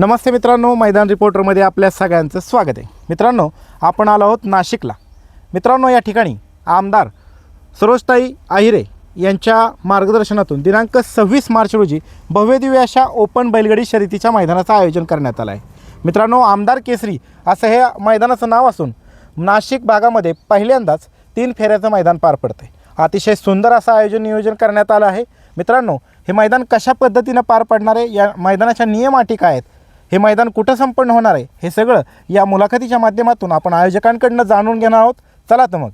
नमस्ते मित्रांनो मैदान रिपोर्टरमध्ये आपल्या सगळ्यांचं स्वागत आहे. मित्रांनो आपण आलो आहोत नाशिकला. मित्रांनो या ठिकाणी आमदार सरोजताई आहिरे यांच्या मार्गदर्शनातून दिनांक सव्वीस मार्च रोजी भव्यदिव्य अशा ओपन बैलगाडी शर्यतीच्या मैदानाचं आयोजन करण्यात आलं आहे. मित्रांनो आमदार केसरी असं हे मैदानाचं नाव असून नाशिक भागामध्ये पहिल्यांदाच तीन फेऱ्याचं मैदान पार पडतं आहे अतिशय सुंदर असं आयोजन नियोजन करण्यात आलं आहे. मित्रांनो हे मैदान कशा पद्धतीनं पार पडणार आहे? या मैदानाच्या नियम अटी काय आहेत? हे मैदान कुठं संपन्न होणार आहे? हे सगळं या मुलाखतीच्या माध्यमातून आपण आयोजकांकडनं जाणून घेणार आहोत. चला तर मग.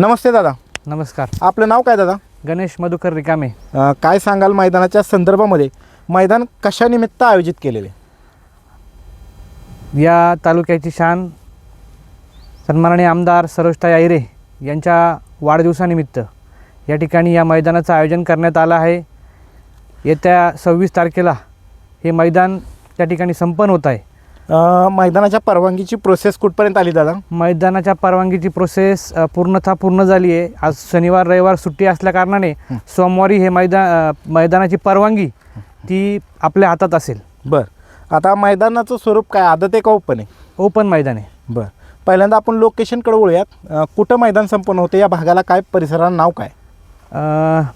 नमस्ते दादा. नमस्कार. आपलं नाव काय दादा? गणेश मधुकर रिकामे. अं, काय सांगाल मैदानाच्या संदर्भामध्ये? मैदान कशानिमित्त आयोजित केलेले? या तालुक्याची शान सन्माननीय आमदार सरोजताई आयरे यांच्या वाढदिवसानिमित्त या ठिकाणी या मैदानाचं आयोजन करण्यात आलं आहे. येत्या सव्वीस तारखेला हे मैदान त्या ठिकाणी संपन्न होत आहे. अं, मैदानाच्या परवानगीची प्रोसेस कुठपर्यंत आली दादा? मैदानाच्या परवानगीची प्रोसेस अ, पूर्णतः पूर्ण झाली आहे. आज शनिवार रविवार सुट्टी असल्याकारणाने सोमवारी हे मैदान अ, मैदानाची परवानगी ती आपल्या हातात असेल. बरं. आता मैदानाचं स्वरूप काय? आदत आहे का ओपन आहे? ओपन मैदान आहे. बरं. पहिल्यांदा आपण लोकेशनकडे वळूयात. अं, कुठं मैदान संपन्न होतं? या भागाला काय? परिसराला नाव काय? अ,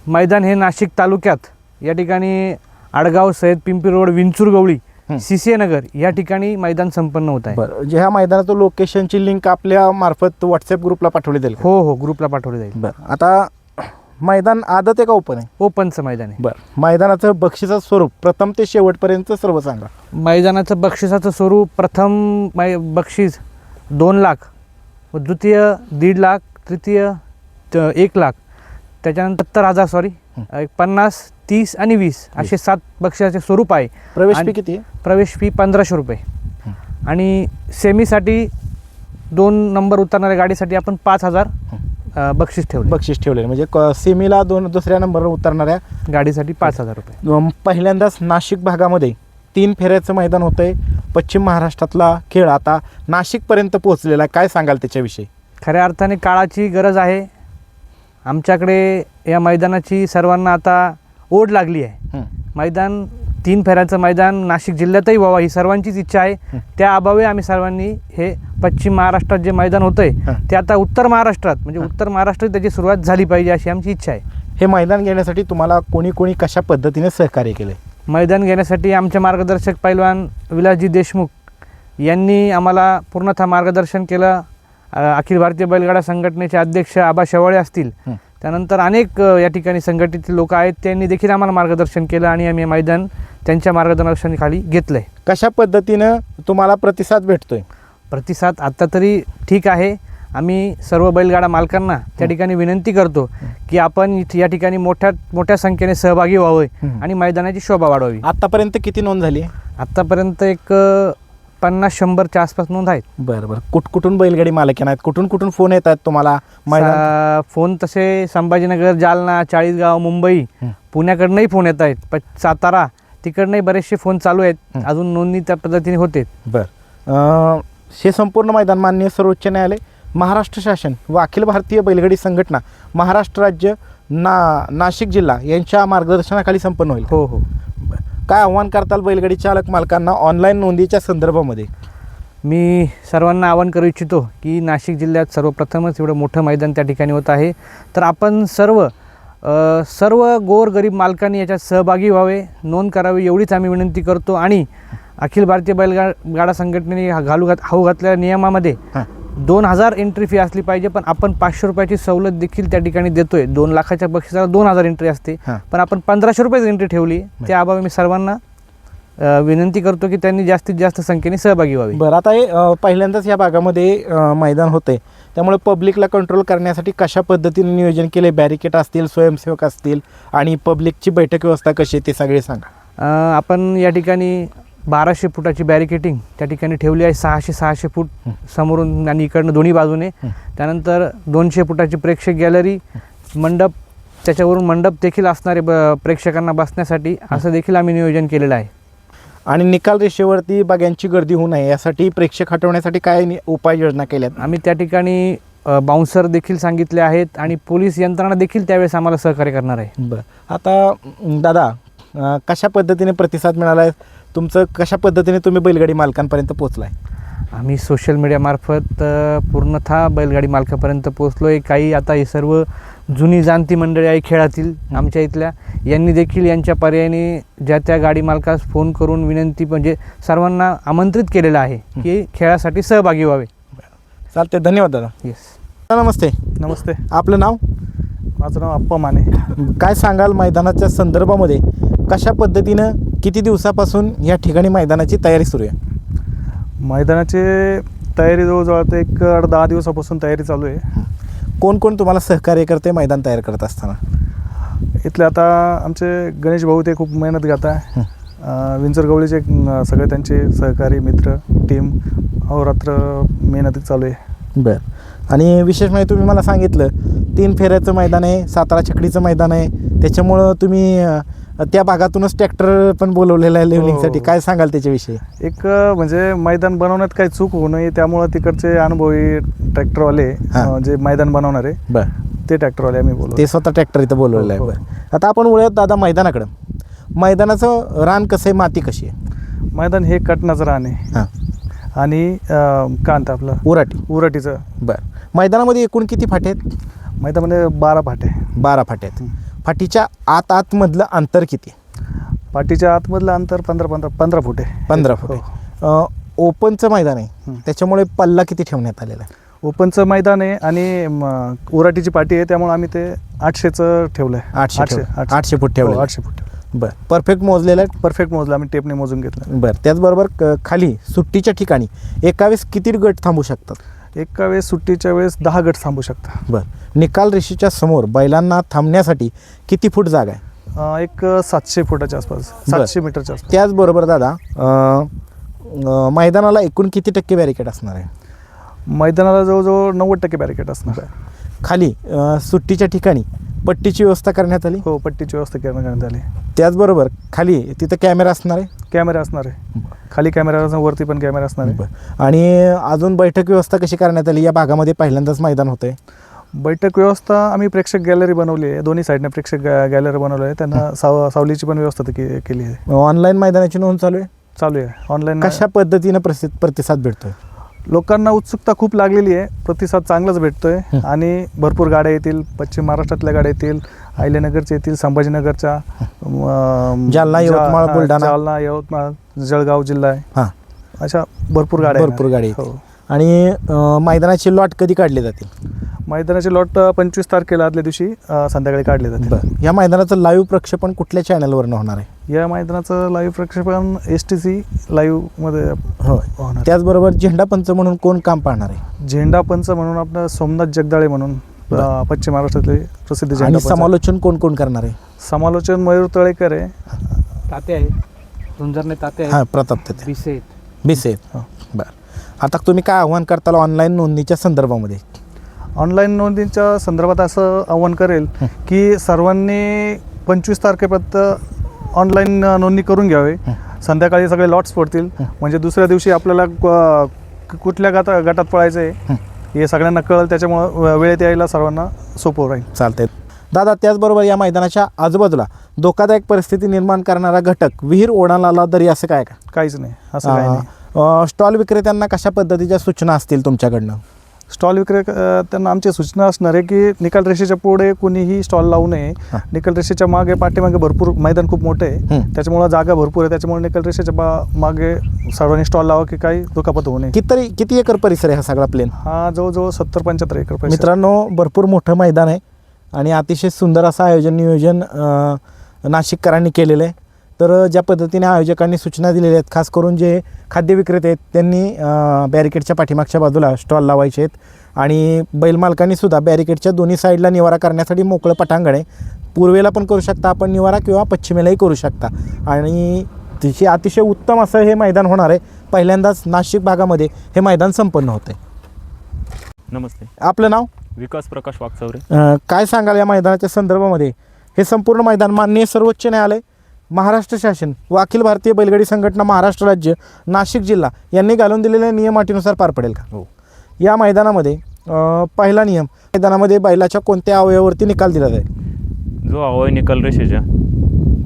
मैदान हे नाशिक तालुक्यात. या ठिकाणी आडगाव सय्यद पिंपरी रोड विंचूर गवळी हं. सी सी नगर या ठिकाणी मैदान संपन्न होत आहे. बरं जे ह्या मैदानाचं लोकेशनची लिंक आपल्या मार्फत व्हॉट्सअप ग्रुपला पाठवली जाईल? हो हो ग्रुपला पाठवले जाईल. बरं आता मैदान आदत आहे का ओपन आहे? ओपनचं मैदान आहे. बरं मैदानाचं बक्षिसाचं स्वरूप प्रथम ते शेवटपर्यंत सर्व सांगा. मैदानाचं बक्षिसाचं स्वरूप प्रथम मै बक्षीस दोन लाख व द्वितीय दीड लाख तृतीय त- एक लाख त्याच्यानंतर सत्तर हजार सॉरी एक पन्नास तीस आणि वीस असे सात बक्षिसाचे स्वरूप आहे. प्रवेश फी किती आहे? प्रवेश फी पंधराशे रुपये. आणि सेमीसाठी दोन नंबर उतरणाऱ्या गाडीसाठी आपण पाच हजार बक्षीस ठेवले. बक्षीस ठेवलेलं. म्हणजे सेमीला दोन दुसऱ्या नंबरवर उतरणाऱ्या गाडीसाठी पाच हजार रुपये. पहिल्यांदाच नाशिक भागामध्ये तीन फेऱ्याचं मैदान होतं आहे पश्चिम महाराष्ट्रातला खेळ आता नाशिकपर्यंत पोहोचलेला आहे. काय सांगाल त्याच्याविषयी? खऱ्या अर्थाने काळाची गरज आहे. आमच्याकडे या मैदानाची सर्वांना आता ओढ लागली आहे. मैदान तीन फेऱ्याचं मैदान नाशिक जिल्ह्यातही व्हावं ही सर्वांचीच इच्छा आहे. त्या अभावी आम्ही सर्वांनी हे पश्चिम महाराष्ट्रात जे मैदान होतंय. ते आता उत्तर महाराष्ट्रात म्हणजे. उत्तर महाराष्ट्रात त्याची सुरुवात झाली पाहिजे अशी आमची इच्छा आहे हे मैदान घेण्यासाठी तुम्हाला कोणी कोणी कशा पद्धतीने सहकार्य केले मैदान घेण्यासाठी आमचे मार्गदर्शक पैलवान विलासजी देशमुख यांनी आम्हाला पूर्णतः मार्गदर्शन केलं अखिल भारतीय बैलगाडा संघटनेचे अध्यक्ष आबा शेवाळे असतील. त्यानंतर अनेक या ठिकाणी संघटित लोक आहेत. त्यांनी देखील आम्हाला मार्गदर्शन केलं आणि आम्ही मैदान त्यांच्या मार्गदर्शनाखाली घेतलं आहे कशा पद्धतीनं तुम्हाला प्रतिसाद भेटतोय? प्रतिसाद आत्ता तरी ठीक आहे. आम्ही सर्व बैलगाडा मालकांना त्या ठिकाणी विनंती करतो की आपण इथे या ठिकाणी मोठ्या मोठ्या संख्येने सहभागी व्हावे. आणि मैदानाची शोभा वाढवावी आतापर्यंत किती नोंद झाली? आहे आत्तापर्यंत एक पन्नास शंभरच्या आसपास नोंद आहेत. बरं बरं. कुठ कुठून बैलगाडी मालकीन आहेत? कुठून कुठून फोन येत आहेत तुम्हाला? मैदान सा- फोन तसे संभाजीनगर जालना चाळीसगाव मुंबई हं. पुण्याकडनंही फोन येत आहेत. प सातारा तिकडनंही बरेचसे फोन चालू आहेत. हं. अजून नोंदणी त्या पद्धतीने होते बरं. अं, हे संपूर्ण मैदान मान्य सर्वोच्च न्यायालय महाराष्ट्र शासन व अखिल भारतीय बैलगाडी संघटना महाराष्ट्र राज्य ना नाशिक जिल्हा यांच्या मार्गदर्शनाखाली संपन्न होईल. हो हो. काय आव्हान करताल बैलगाडी चालक मालकांना ऑनलाईन नोंदीच्या संदर्भामध्ये? मी सर्वांना आवाहन करू इच्छितो की नाशिक जिल्ह्यात सर्वप्रथमच एवढं मोठं मैदान त्या ठिकाणी होत आहे. तर आपण सर्व अ, सर्व गोरगरीब मालकांनी याच्यात सहभागी व्हावे नोंद करावी एवढीच आम्ही विनंती करतो. आणि अखिल भारतीय बैलगा गाडा संघटनेने घालू घात हाऊ घातलेल्या नियमामध्ये दोन हजार एंट्री फी असली पाहिजे पण आपण पाचशे रुपयाची सवलत देखील त्या ठिकाणी देतोय. दोन लाखाच्या बक्षिसाला दोन हजार एंट्री असते. पण आपण पंधराशे रुपये एंट्री ठेवली. त्या अभावी मी सर्वांना विनंती करतो की त्यांनी जास्तीत जास्त संख्येने सहभागी व्हावे. बरं आता हे पहिल्यांदाच या भागामध्ये मैदान होते त्यामुळे पब्लिकला कंट्रोल करण्यासाठी कशा पद्धतीने नियोजन केले बॅरिकेड असतील स्वयंसेवक असतील आणि पब्लिकची बैठक व्यवस्था कशी आहे ते सगळे सांगा. आपण या ठिकाणी बाराशे फुटाची बॅरिकेटिंग त्या ठिकाणी ठेवली आहे. सहाशे सहाशे फूट समोरून आणि इकडनं दोन्ही बाजूने. त्यानंतर दोनशे फुटाची प्रेक्षक गॅलरी मंडप त्याच्यावरून मंडप देखील असणारे ब प्रेक्षकांना बसण्यासाठी असं देखील आम्ही नियोजन केलेलं आहे. आणि निकाल रेषेवरती बघ्यांची गर्दी होऊ नये यासाठी प्रेक्षक हटवण्यासाठी काय उपाययोजना केल्यात? आम्ही त्या ठिकाणी बाउन्सर देखील सांगितले आहेत आणि पोलीस यंत्रणा देखील त्यावेळेस आम्हाला सहकार्य करणार आहे. बरं. आता दादा कशा पद्धतीने प्रतिसाद मिळाला आहे तुमचं कशा पद्धतीने तुम्ही बैलगाडी मालकांपर्यंत पोहोचलाय? आम्ही सोशल मीडियामार्फत पूर्णतः बैलगाडी मालकापर्यंत पोहोचलो आहे काही आता ही सर्व जुनी जाणती मंडळी आहे खेळातील आमच्या इथल्या यांनी देखील यांच्या पर्यायाने ज्या त्या गाडी मालकास फोन करून विनंती म्हणजे सर्वांना आमंत्रित केलेलं आहे की खेळासाठी सहभागी व्हावे. चालते धन्यवाद दादा. येस नमस्ते. नमस्ते. आपलं नाव? माझं नाव अप्पा माने. काय सांगाल मैदानाच्या संदर्भामध्ये? कशा पद्धतीनं किती दिवसापासून या ठिकाणी मैदानाची तयारी सुरू आहे? मैदानाची तयारी जवळजवळ आता एक आठ दहा दिवसापासून तयारी चालू आहे. कोण कोण तुम्हाला सहकार्य करते मैदान तयार करत असताना? इथले आता आमचे गणेश भाऊ ते खूप मेहनत घेत आहे. विंचर गवळीचे सगळे त्यांचे सहकारी मित्र टीम अहोरात्र मेहनत चालू आहे. बरं. आणि विशेष म्हणजे तुम्ही मला सांगितलं तीन फेऱ्याचं मैदान आहे सातारा छकडीचं मैदान आहे. त्याच्यामुळं तुम्ही त्या भागातूनच ट्रॅक्टर पण बोलवलेलं आहे लेवलिंगसाठी हो. काय सांगाल त्याच्याविषयी? एक म्हणजे मैदान बनवण्यात काही चूक होऊ नये त्यामुळं तिकडचे अनुभवी ट्रॅक्टरवाले जे मैदान बनवणारे बरं. ते ट्रॅक्टरवाले आम्ही बोलतो ते स्वतः ट्रॅक्टर इथं बोलवलेलं आहे. हो, हो. बरं. आता आपण वळूयात दादा मैदानाकडं. मैदानाचं रान कसं आहे माती कशी आहे? मैदान हे कटनाचं रान आहे. आणि कांत आपलं. उराटी उराटीचं बरं. मैदानामध्ये एकूण किती फाटे आहेत? मैदानामध्ये बारा फाटे. बारा फाटे आहेत. फाटीच्या आत आतमधलं अंतर किती? पाठीच्या आतमधलं अंतर पंधरा पंधरा पंधरा फूट आहे. पंधरा फूट. हो. अं, ओपनचं मैदान आहे. हं. त्याच्यामुळे पल्ला किती ठेवण्यात आलेला आहे? ओपनचं मैदान आहे आणि म, उराटीची पाटी आहे. त्यामुळे आम्ही ते आठशेचं ठेवलं आहे आठशे आठशे. फूट ठेवलेलं आहे. आठशे फूट बरं. परफेक्ट मोजलेलं आहे. परफेक्ट मोजलं. आम्ही टेपने मोजून घेतलं. बरं. त्याचबरोबर क- खाली सुट्टीच्या ठिकाणी एका वेळेस किती गट थांबू शकतात? एका वेळेस सुट्टीच्या वेळेस दहा गट थांबू शकता. बरं. निकाल रेषेच्या समोर बैलांना थांबण्यासाठी किती फूट जागा आहे? अं, एक सातशे फुटाच्या आसपास सातशे मीटरच्या आसपास. त्याचबरोबर दादा अं, अं, मैदानाला एकूण किती टक्के बॅरिकेड असणार आहे? मैदानाला जवळजवळ नव्वद टक्के बॅरिकेड असणार आहे. खाली अं, सुट्टीच्या ठिकाणी पट्टीची व्यवस्था करण्यात आली? हो पट्टीची व्यवस्था करण्यात आली. त्याचबरोबर खाली तिथं कॅमेरा असणार आहे? कॅमेरा असणार आहे. खाली कॅमेरा असणार वरती पण कॅमेरा असणार आहे. आणि अजून बैठक व्यवस्था कशी करण्यात आली? या भागामध्ये पहिल्यांदाच मैदान होतं आहे बैठक व्यवस्था आम्ही प्रेक्षक गॅलरी बनवली आहे. दोन्ही साईडने प्रेक्षक गॅलरी बनवली आहे. त्यांना साव सावलीची पण व्यवस्था केली आहे. ऑनलाईन मैदानाची नोंद चालू आहे? चालू आहे. ऑनलाईन कशा पद्धतीनं प्रसिद्ध प्रतिसाद भेटतोय? लोकांना उत्सुकता खूप लागलेली आहे. प्रतिसाद चांगलाच भेटतोय. आणि भरपूर गाड्या येतील. पश्चिम महाराष्ट्रातल्या गाड्या येतील. अहिल्यानगरच्या येतील. संभाजीनगरच्या जालना, यवतमाळ, बुलढाणा. जालना यवतमाळ जळगाव जिल्हा आहे. हां. अशा भरपूर गाड्या भरपूर. गाड्या हो. आणि मैदानाचे लॉट कधी काढले जातील? मैदानाचे लॉट पंचवीस तारखेला आदल्या दिवशी संध्याकाळी काढले जातील. या मैदानाचं लाईव्ह प्रक्षेपण कुठल्या चॅनलवरनं होणार आहे? या मैदानाचं लाईव्ह प्रक्षेपण एस टी सी लाईव्हमध्ये होय होणार. त्याचबरोबर झेंडा पंच म्हणून कोण काम पाहणार आहे? झेंडा पंच म्हणून आपलं सोमनाथ जगदाळे म्हणून. अं, पश्चिम महाराष्ट्रातले प्रसिद्ध झेंडा आणि पंच. समालोचन कोण कोण करणार आहे? समालोचन मयूर तळेकर आहे. ताते आहेत. रुंजरने ताते हां प्रताप ते बिसे आहेत. बिसे आहेत. हो. बरं. आता तुम्ही काय आव्हान करताल ऑनलाईन नोंदणीच्या संदर्भामध्ये? ऑनलाईन नोंदीच्या संदर्भात असं आव्हान करेल की सर्वांनी पंचवीस तारखेपर्यंत ऑनलाईन नोंदणी करून घ्यावी. संध्याकाळी सगळे लॉट्स पडतील. म्हणजे दुसऱ्या दिवशी आपल्याला कुठल्या गटा गटात पळायचं आहे हे सगळ्यांना कळेल त्याच्यामुळं वेळेत यायला सर्वांना सोपं राहील. चालतंय. दादा त्याचबरोबर या मैदानाच्या आजूबाजूला धोकादायक परिस्थिती निर्माण करणारा घटक विहीर ओढाणाला दरी असं काय का? काहीच नाही. असं नाही. स्टॉल विक्रेत्यांना कशा पद्धतीच्या सूचना असतील तुमच्याकडनं? स्टॉल विक्रेक अ, त्यांना आमची सूचना असणार आहे की निकाल रेषेच्या पुढे कोणीही स्टॉल लावू नये. निकाल रेषेच्या मागे पाठीमागे भरपूर मैदान खूप मोठं आहे. त्याच्यामुळं जागा भरपूर आहे. त्याच्यामुळे निकाल रेषेच्या मागे सर्वांनी स्टॉल लावा की काही दुखापत होऊ नये. किती किती एकर परिसर आहे हा सगळा प्लेन? हा जवळजवळ सत्तर पंच्याहत्तर एकर पैसे मित्रांनो भरपूर मोठं मैदान आहे आणि अतिशय सुंदर असं आयोजन नियोजन नाशिककरांनी केलेलं आहे. तर ज्या पद्धतीने आयोजकांनी सूचना दिलेल्या आहेत खास करून जे खाद्य विक्रेते आहेत त्यांनी बॅरिकेडच्या पाठीमागच्या बाजूला स्टॉल लावायचे आहेत आणि बैल मालकांनी सुद्धा बॅरिकेडच्या दोन्ही साईडला निवारा करण्यासाठी मोकळं पटांगण आहे. पूर्वेला पण करू शकता आपण निवारा किंवा पश्चिमेलाही करू शकता. आणि तिचे अतिशय उत्तम असं हे मैदान होणार आहे. पहिल्यांदाच नाशिक भागामध्ये हे मैदान संपन्न होतं नमस्ते. आपलं नाव? विकास प्रकाश वागचौरे काय सांगाल या मैदानाच्या संदर्भामध्ये? हे संपूर्ण मैदान माननीय सर्वोच्च न्यायालय महाराष्ट्र शासन व अखिल भारतीय बैलगाडी संघटना महाराष्ट्र राज्य नाशिक जिल्हा यांनी घालून दिलेल्या नियम अटीनुसार पार पडेल का? हो. या मैदानामध्ये पहिला नियम मैदानामध्ये बैलाच्या कोणत्या अवयवावरती निकाल दिला जाईल? जो अवय निकाल रेषेच्या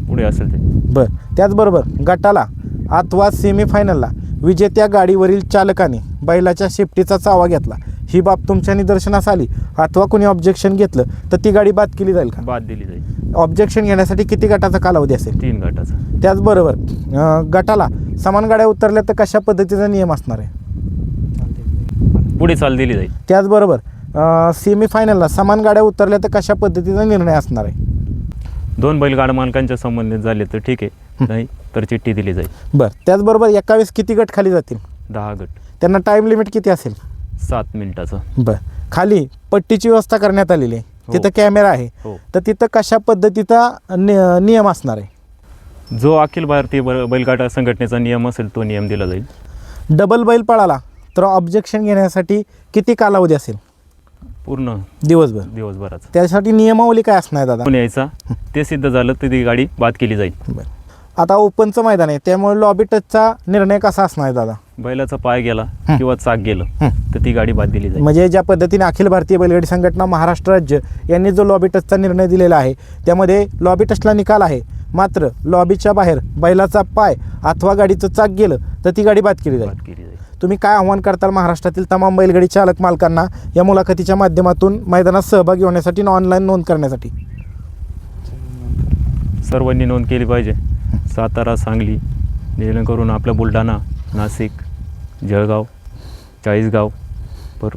पुढे असेल ते. बरं. त्याचबरोबर गटाला अथवा सेमीफायनलला विजेत्या गाडीवरील चालकाने बैलाच्या शेपटीचा चावा घेतला. ही बाब तुमच्या निदर्शनास आली. अथवा कोणी ऑब्जेक्शन घेतलं तर ती गाडी बाद केली जाईल का? बाद दिली जाईल. ऑब्जेक्शन घेण्यासाठी किती गटाचा कालावधी असेल? तीन गटाचा. त्याचबरोबर अं, गटाला समान गाड्या उतरल्या तर कशा पद्धतीचा नियम असणार आहे? पुढे चाल दिली जाईल. त्याचबरोबर सेमीफायनलला समान गाड्या उतरल्या तर कशा पद्धतीचा निर्णय असणार आहे? दोन बैलगाडा मालकांच्या संबंधित झाले तर ठीक आहे. नाही तर चिठ्ठी दिली जाईल. बरं त्याचबरोबर एका वेळेस किती गट खाली जातील? दहा गट. त्यांना टाईम लिमिट किती असेल? सात मिनिटाचं. बरं खाली पट्टीची व्यवस्था करण्यात आलेली आहे. हो. तिथं कॅमेरा आहे. हो. तर तिथं कशा पद्धतीचा नि- नियम असणार आहे? जो अखिल भारतीय ब- बैलगाडा संघटनेचा नियम असेल तो नियम दिला जाईल. डबल बैल पळाला तर ऑब्जेक्शन घेण्यासाठी किती कालावधी असेल? पूर्ण. दिवसभर. दिवसभराचा. त्यासाठी नियमावली काय असणार आहे दादा? कोण यायचा? ते सिद्ध झालं तर ती गाडी बाद केली जाईल. बरं. आता ओपनचं मैदान आहे त्यामुळे लॉबी टचचा निर्णय कसा असणार आहे दादा? बैलाचा पाय गेला. किंवा चाक गेलं. तर ती गाडी बाद दिली जाईल. म्हणजे ज्या पद्धतीने अखिल भारतीय बैलगाडी संघटना महाराष्ट्र राज्य यांनी जो लॉबी टचचा निर्णय दिलेला आहे त्यामध्ये लॉबी टचला निकाल आहे. मात्र लॉबीच्या बाहेर बैलाचा पाय अथवा गाडीचं चाक गेलं तर ती गाडी बाद केली जाईल. तुम्ही काय आव्हान करताल महाराष्ट्रातील तमाम बैलगाडी चालक मालकांना या मुलाखतीच्या माध्यमातून मैदानात सहभागी होण्यासाठी ऑनलाईन नोंद करण्यासाठी? सर्वांनी नोंद केली पाहिजे. सातारा सांगली जेणेकरून आपलं बुलढाणा नाशिक जळगाव चाळीसगाव पर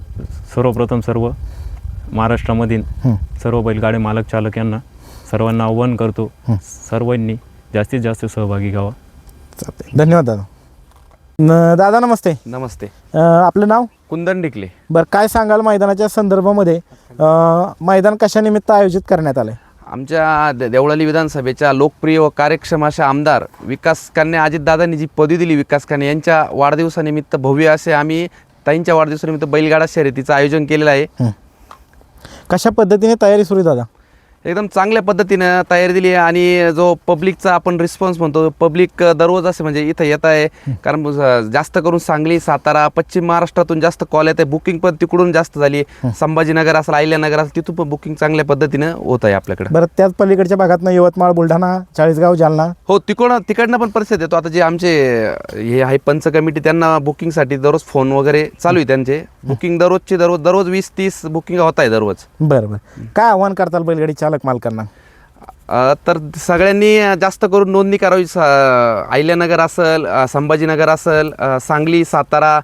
सर्वप्रथम सर्व महाराष्ट्रामधील. सर्व बैलगाडी मालक चालक यांना सर्वांना आव्हान करतो. सर्वांनी जास्तीत जास्त सहभागी घ्यावा चालतंय. धन्यवाद दादा. न दादा नमस्ते. नमस्ते. अं, आपलं नाव? कुंदन डिकले. बरं काय सांगाल मैदानाच्या संदर्भामध्ये? अं, मैदान कशानिमित्त आयोजित करण्यात आलं आमच्या दे- देवळाली विधानसभेच्या लोकप्रिय व कार्यक्षम अशा आमदार विकास कन्या अजितदादांनी जी पदवी दिली विकास कन्या यांच्या वाढदिवसानिमित्त भव्य असे आम्ही ताईंच्या वाढदिवसानिमित्त बैलगाडा शर्यतीचं आयोजन केलेलं आहे. कशा पद्धतीने तयारी सुरू आहे दादा? एकदम चांगल्या पद्धतीनं तयारी दिली आहे आणि जो पब्लिकचा आपण रिस्पॉन्स म्हणतो पब्लिक दररोज असे म्हणजे इथं येत आहे. कारण जास्त करून सांगली सातारा पश्चिम महाराष्ट्रातून जास्त कॉल येत आहे. बुकिंग पण तिकडून जास्त झाली. संभाजीनगर असेल अहिल्यानगर असेल तिथून पण बुकिंग चांगल्या पद्धतीनं होत आहे आपल्याकडे. बरं त्याच पलीकडच्या भागातनं यवतमाळ बुलढाणा चाळीसगाव जालना? हो तिकडं तिकडनं पण परिस्थिती येतो. आता जे आमचे हे आहे पंच कमिटी त्यांना बुकिंगसाठी दररोज फोन वगैरे चालू आहे त्यांचे. बुकिंग दररोजची दररोज दररोज वीस तीस बुकिंग होत आहे दररोज. बरं बरं. काय आव्हान करताल बैलगाडी चालक मालकांना? अ, तर सगळ्यांनी जास्त करून नोंदणी करावी. स- अहिल्यानगर असेल अ, संभाजीनगर असेल अ, सांगली सातारा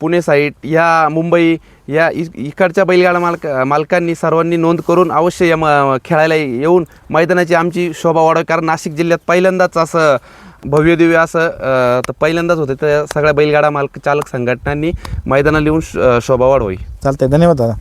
पुणे साईड या मुंबई या इ- इकडच्या बैलगाडा मालक मालकांनी सर्वांनी नोंद करून अवश्य या म- खेळायला येऊन मैदानाची आमची शोभा वाढावी. कारण नाशिक जिल्ह्यात पहिल्यांदाच असं भव्य दिव्य असं अ, तर पहिल्यांदाच होते. तर सगळ्या बैलगाडा मालक चालक संघटनांनी मैदानाला येऊन श- अ, शोभा वाढवावी. चालतंय. धन्यवाद दादा.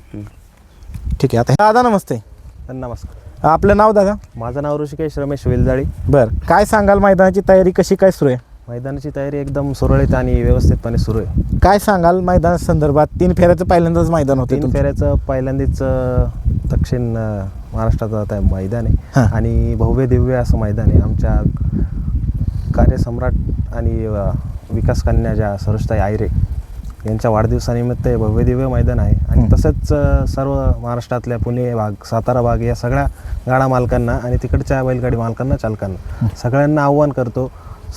ठीक आहे. आता दादा नमस्ते. नमस्कार. आपलं नाव दादा? माझं नाव ऋषिकेश रमेश वेलजाळी. बरं काय सांगाल? मैदानाची तयारी कशी काय सुरू आहे? मैदानाची तयारी एकदम सुरळीत आणि व्यवस्थितपणे सुरू आहे. काय सांगाल मैदाना संदर्भात? तीन फेऱ्याचं पहिल्यांदाच मैदान होते तीन फेऱ्याचं पहिल्यांदाच अं, दक्षिण अं, महाराष्ट्रात आता मैदान हां. आहे आणि भव्य दिव्य असं मैदान आहे. आमच्या कार्यसम्राट आणि अं, विकास कन्या ज्या सरोजताई आयरे यांच्या वाढदिवसानिमित्त हे भव्य दिव्य मैदान आहे. आणि. तसंच सर्व महाराष्ट्रातल्या पुणे भाग सातारा भाग या सगळ्या गाडा मालकांना आणि तिकडच्या बैलगाडी मालकांना चालकांना सगळ्यांना आव्हान करतो.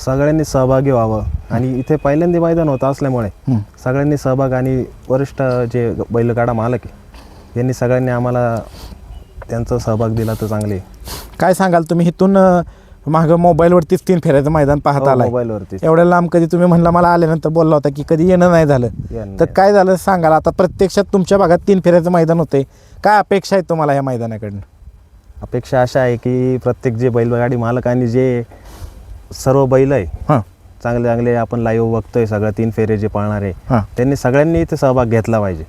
सगळ्यांनी सहभागी व्हावं. आणि इथे पहिल्यांदा मैदान होतं असल्यामुळे. सगळ्यांनी सहभाग आणि वरिष्ठ जे बैलगाडा मालक आहे यांनी सगळ्यांनी आम्हाला त्यांचा सहभाग दिला तर चांगले काय सांगाल तुम्ही? इथून मागं मोबाईलवरतीच तीन फेऱ्याचं मैदान पाहत हो, आलाय. मोबाईलवरती एवढ्या लांब कधी तुम्ही म्हणला मला आल्यानंतर बोलला होता की कधी येणं नाही झालं. तर. काय झालं सांगाल? आता प्रत्यक्षात तुमच्या भागात तीन फेऱ्याचं मैदान होते काय अपेक्षा आहे तुम्हाला या मैदानाकडनं? अपेक्षा अशा आहे की प्रत्येक जे बैलगाडी मालक आणि जे सर्व बैल आहे हां. चांगले चांगले आपण लाईव्ह बघतोय सगळं तीन फेरे जे पाळणारे त्यांनी सगळ्यांनी इथे सहभाग घेतला पाहिजे.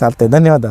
चालतंय. धन्यवाद